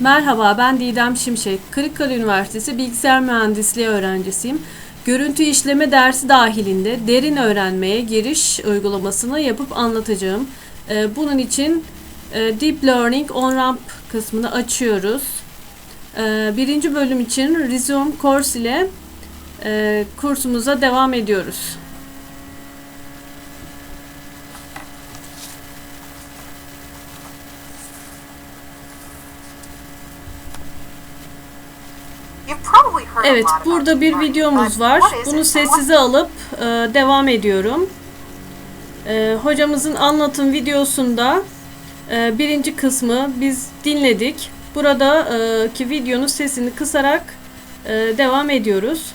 Merhaba, ben Didem Şimşek. Kırıkkale Üniversitesi Bilgisayar Mühendisliği öğrencisiyim. Görüntü işleme dersi dahilinde derin öğrenmeye giriş uygulamasını yapıp anlatacağım. Ee, Bunun için e, Deep Learning On-Ramp kısmını açıyoruz. Ee, Birinci bölüm için Resume Course ile e, kursumuza devam ediyoruz. Evet, burada bir videomuz var. Bunu sessize alıp e, devam ediyorum. E, hocamızın anlatım videosunda e, birinci kısmı biz dinledik. Buradaki videonun sesini kısarak e, devam ediyoruz.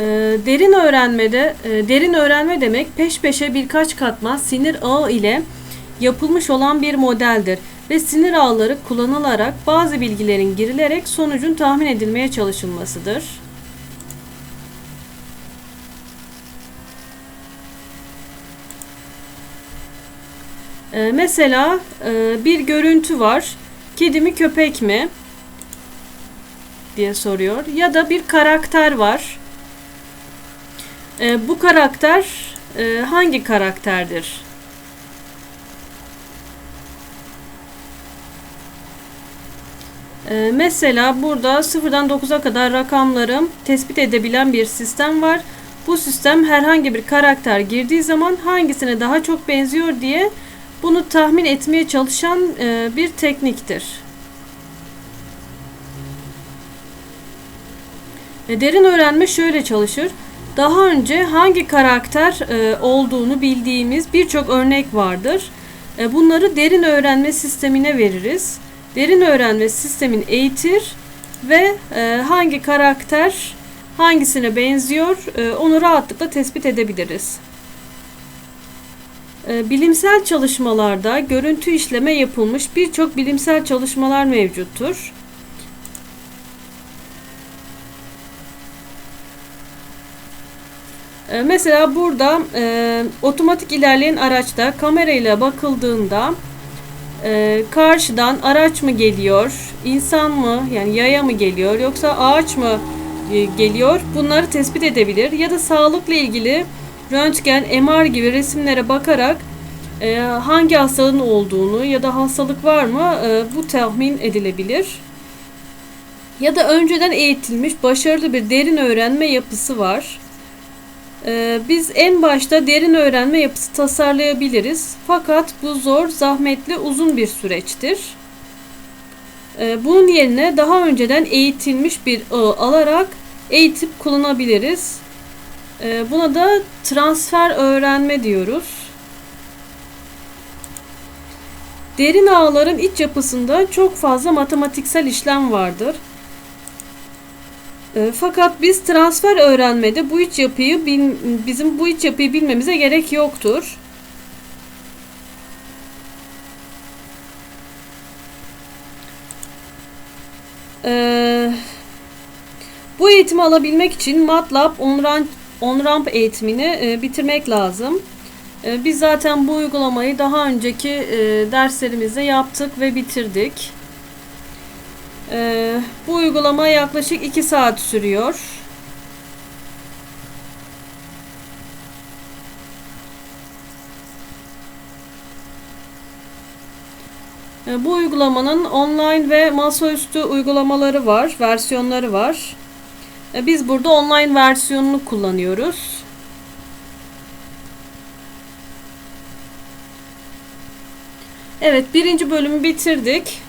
E, derin öğrenmede, e, derin öğrenme demek peş peşe birkaç katman sinir ağı ile yapılmış olan bir modeldir ve sinir ağları kullanılarak bazı bilgilerin girilerek sonucun tahmin edilmeye çalışılmasıdır. Ee, mesela e, bir görüntü var. Kedi mi köpek mi? diye soruyor. Ya da bir karakter var. Ee, bu karakter e, hangi karakterdir? Ee, mesela burada sıfırdan 9'a kadar rakamları tespit edebilen bir sistem var. Bu sistem herhangi bir karakter girdiği zaman hangisine daha çok benziyor diye bunu tahmin etmeye çalışan e, bir tekniktir. E, Derin öğrenme şöyle çalışır. Daha önce hangi karakter e, olduğunu bildiğimiz birçok örnek vardır. Bunları derin öğrenme sistemine veririz. Derin öğrenme sistemin eğitir ve e, hangi karakter hangisine benziyor e, onu rahatlıkla tespit edebiliriz. E, bilimsel çalışmalarda görüntü işleme yapılmış birçok bilimsel çalışmalar mevcuttur. E, Mesela burada e, otomatik ilerleyen araçta kamerayla bakıldığında e, karşıdan araç mı geliyor, insan mı yani yaya mı geliyor yoksa ağaç mı e, geliyor bunları tespit edebilir ya da sağlıkla ilgili röntgen, MR gibi resimlere bakarak e, hangi hastalığın olduğunu ya da hastalık var mı e, bu tahmin edilebilir. Ya da önceden eğitilmiş başarılı bir derin öğrenme yapısı var. Ee, Biz en başta derin öğrenme yapısı tasarlayabiliriz. Fakat bu zor, zahmetli, uzun bir süreçtir. Ee, Bunun yerine daha önceden eğitilmiş bir ağı alarak eğitip kullanabiliriz. Ee, Buna da transfer öğrenme diyoruz. Derin ağların iç yapısında çok fazla matematiksel işlem vardır. E, Fakat biz transfer öğrenmede bu iç yapıyı bizim bu iç yapıyı bilmemize gerek yoktur. Ee, bu eğitimi alabilmek için MATLAB OnRamp, OnRamp eğitimini e, bitirmek lazım. E, biz zaten bu uygulamayı daha önceki e, derslerimizde yaptık ve bitirdik. Ee, bu uygulama yaklaşık 2 saat sürüyor. Ee, bu uygulamanın online ve masaüstü uygulamaları var, versiyonları var. Ee, biz burada online versiyonunu kullanıyoruz. Evet, birinci bölümü bitirdik.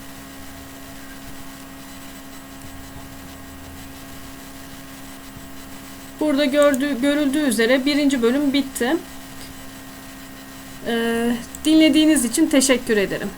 Burada gördüğü, görüldüğü üzere birinci bölüm bitti. Ee, dinlediğiniz için teşekkür ederim.